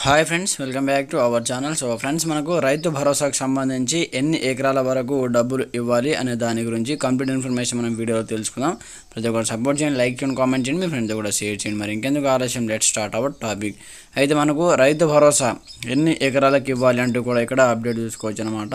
Hi friends welcome back to our channel so friends మనకు రైతు భరోసాకు సంబంధించి ఎన్ని ఎకరాల వరకు డబ్బులు ఇవ్వాలి అనే దాని గురించి కంప్లీట్ ఇన్ఫర్మేషన్ మనం వీడియోలో తెలుసుకుందాం. ప్రతి ఒక్కరు సపోర్ట్ చేయండి లైక్ చేయండి కామెంట్ చేయండి మీ ఫ్రెండ్స్ కూడా షేర్ చేయండి. మరి ఇంకెందుకు ఆలస్యం? లెట్ స్టార్ట్ అవర్ టాపిక్ అయితే మనకు రైతు భరోసా ఎన్ని ఎకరాలకు ఇవ్వాలి అంటూ కూడా ఇక్కడ అప్డేట్ చూసుకోవచ్చు అనమాట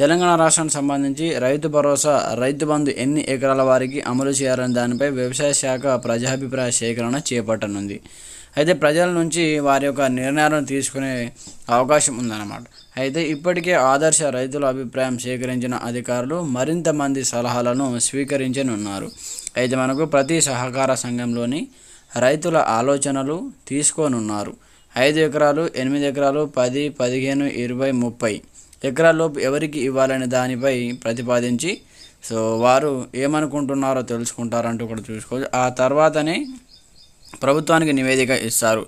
తెలంగాణ రాష్ట్రానికి సంబంధించి రైతు భరోసా రైతు బంధు ఎన్ని ఎకరాల వారికి అమలు చేయాలనే దానిపై వ్యవసాయ శాఖ ప్రజాభిప్రాయ సేకరణ చేపట్టనుంది. అయితే ప్రజల నుంచి వారి యొక్క నిర్ణయాలను తీసుకునే అవకాశం ఉందన్నమాట. అయితే ఇప్పటికే ఆదర్శ రైతుల అభిప్రాయం సేకరించిన అధికారులు మరింత మంది సలహాలను స్వీకరించనున్నారు. అయితే మనకు ప్రతి సహకార సంఘంలోని రైతుల ఆలోచనలు తీసుకోనున్నారు. ఐదు ఎకరాలు ఎనిమిది ఎకరాలు పది పదిహేను ఇరవై ముప్పై ఎకరాల్లోపు ఎవరికి ఇవ్వాలనే దానిపై ప్రతిపాదించి సో వారు ఏమనుకుంటున్నారో తెలుసుకుంటారంటూ కూడా చూసుకోవచ్చు. ఆ తర్వాతనే ప్రభుత్వానికి నివేదిక ఇస్తారు.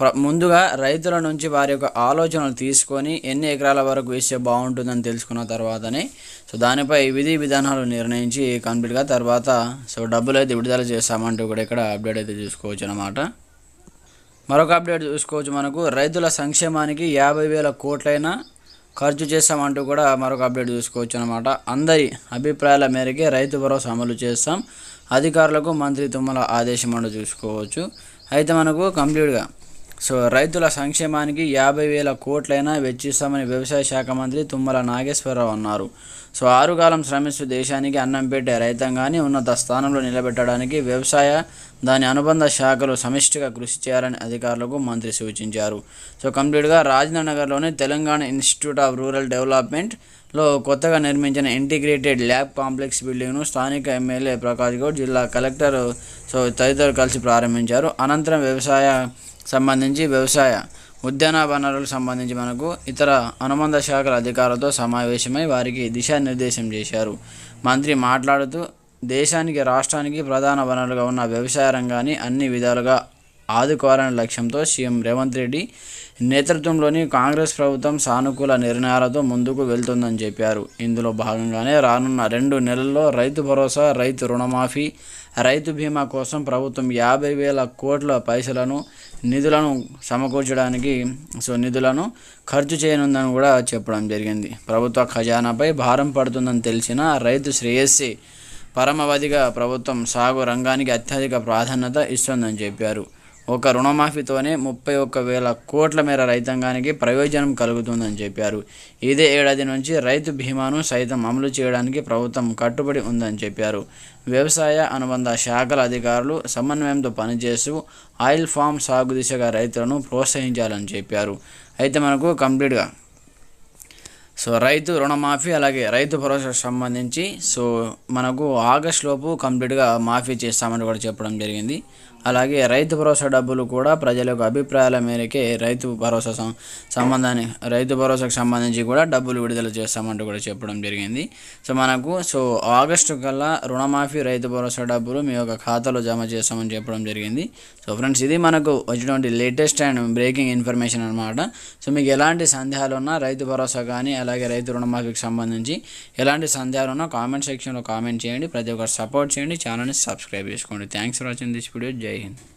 ప్ర ముందుగా రైతుల నుంచి వారి యొక్క ఆలోచనలు తీసుకొని ఎన్ని ఎకరాల వరకు వేస్తే బాగుంటుందని తెలుసుకున్న తర్వాతనే సో దానిపై విధి విధానాలు నిర్ణయించి కంప్లీట్గా తర్వాత సో డబ్బులు అయితే విడుదల చేస్తామంటూ కూడా ఇక్కడ అప్డేట్ అయితే చూసుకోవచ్చు అనమాట మరొక అప్డేట్ చూసుకోవచ్చు మనకు. రైతుల సంక్షేమానికి యాభై వేల కోట్లైనా ఖర్చు చేస్తామంటూ కూడా మరొక అప్డేట్ చూసుకోవచ్చు అనమాట అందరి అభిప్రాయాల మేరకే రైతు భరోసా అమలు చేస్తాం. అధికారులకు మంత్రి తుమ్మల ఆదేశం అంటూ చూసుకోవచ్చు. అయితే మనకు కంప్లీట్గా సో రైతుల సంక్షేమానికి యాభై వేల కోట్లైనా వెచ్చిస్తామని వ్యవసాయ శాఖ మంత్రి తుమ్మల నాగేశ్వరరావు అన్నారు. సో ఆరుగాలం శ్రమిస్తూ దేశానికి అన్నం పెట్టే రైతాంగాన్ని ఉన్నత స్థానంలో నిలబెట్టడానికి వ్యవసాయ దాని అనుబంధ శాఖలు సమిష్టిగా కృషి చేయాలని అధికారులకు మంత్రి సూచించారు. సో కంప్లీట్గా రాజేంద్ర నగర్లోని తెలంగాణ ఇన్స్టిట్యూట్ ఆఫ్ రూరల్ డెవలప్మెంట్లో కొత్తగా నిర్మించిన ఇంటిగ్రేటెడ్ ల్యాబ్ కాంప్లెక్స్ బిల్డింగ్ను స్థానిక ఎమ్మెల్యే ప్రకాష్ గౌడ్ జిల్లా కలెక్టర్ సో తదితరులు కలిసి ప్రారంభించారు. అనంతరం వ్యవసాయ సంబంధించి వ్యవసాయ ఉద్యాన వనరులకు సంబంధించి మనకు ఇతర అనుబంధ శాఖల అధికారులతో సమావేశమై వారికి దిశానిర్దేశం చేశారు. మంత్రి మాట్లాడుతూ దేశానికి రాష్ట్రానికి ప్రధాన వనరులుగా ఉన్న వ్యవసాయ రంగాన్ని అన్ని విధాలుగా ఆదుకోవాలనే లక్ష్యంతో సీఎం రేవంత్ రెడ్డి నేతృత్వంలోని కాంగ్రెస్ ప్రభుత్వం సానుకూల నిర్ణయాలతో ముందుకు వెళ్తుందని చెప్పారు. ఇందులో భాగంగానే రానున్న రెండు నెలల్లో రైతు భరోసా రైతు రుణమాఫీ రైతు బీమా కోసం ప్రభుత్వం యాభై వేల కోట్ల పైసలను నిధులను సమకూర్చడానికి సో నిధులను ఖర్చు చేయనుందని కూడా చెప్పడం జరిగింది. ప్రభుత్వ ఖజానాపై భారం పడుతుందని తెలిసిన రైతు శ్రేయస్సే పరమవధిగా ప్రభుత్వం సాగు రంగానికి అత్యధిక ప్రాధాన్యత ఇస్తుందని చెప్పారు. ఒక రుణమాఫీతోనే ముప్పై ఒక్క వేల కోట్ల మేర రైతాంగానికి ప్రయోజనం కలుగుతుందని చెప్పారు. ఇదే ఏడాది నుంచి రైతు బీమాను సైతం అమలు చేయడానికి ప్రభుత్వం కట్టుబడి ఉందని చెప్పారు. వ్యవసాయ అనుబంధ శాఖల అధికారులు సమన్వయంతో పనిచేస్తూ ఆయిల్ ఫామ్ సాగు దిశగా రైతులను ప్రోత్సహించాలని చెప్పారు. అయితే మనకు కంప్లీట్గా. సో రైతు రుణమాఫీ అలాగే రైతు భరోసాకు సంబంధించి సో మనకు ఆగస్ట్ లోపు కంప్లీట్గా మాఫీ చేస్తామని కూడా చెప్పడం జరిగింది. అలాగే రైతు భరోసా డబ్బులు కూడా ప్రజల యొక్క అభిప్రాయాల మేరకే రైతు భరోసా సంబంధాన్ని రైతు భరోసాకు సంబంధించి కూడా డబ్బులు విడుదల చేస్తామంటూ కూడా చెప్పడం జరిగింది. సో మనకు సో ఆగస్టు కల్లా రుణమాఫీ రైతు భరోసా డబ్బులు మీ యొక్క ఖాతాలో జమ చేస్తామని చెప్పడం జరిగింది. సో ఫ్రెండ్స్ ఇది మనకు వచ్చినటువంటి లేటెస్ట్ అండ్ బ్రేకింగ్ ఇన్ఫర్మేషన్ అనమాట సో మీకు ఎలాంటి సందేహాలు ఉన్నా రైతు భరోసా కానీ అలాగే రైతు రుణమాఫీకి సంబంధించి ఎలాంటి సందేహాలు ఉన్నా కామెంట్ సెక్షన్లో కామెంట్ చేయండి. ప్రతి ఒక్కరు సపోర్ట్ చేయండి. ఛానల్ని సబ్స్క్రైబ్ చేసుకోండి. Thanks for watching this video. జై day.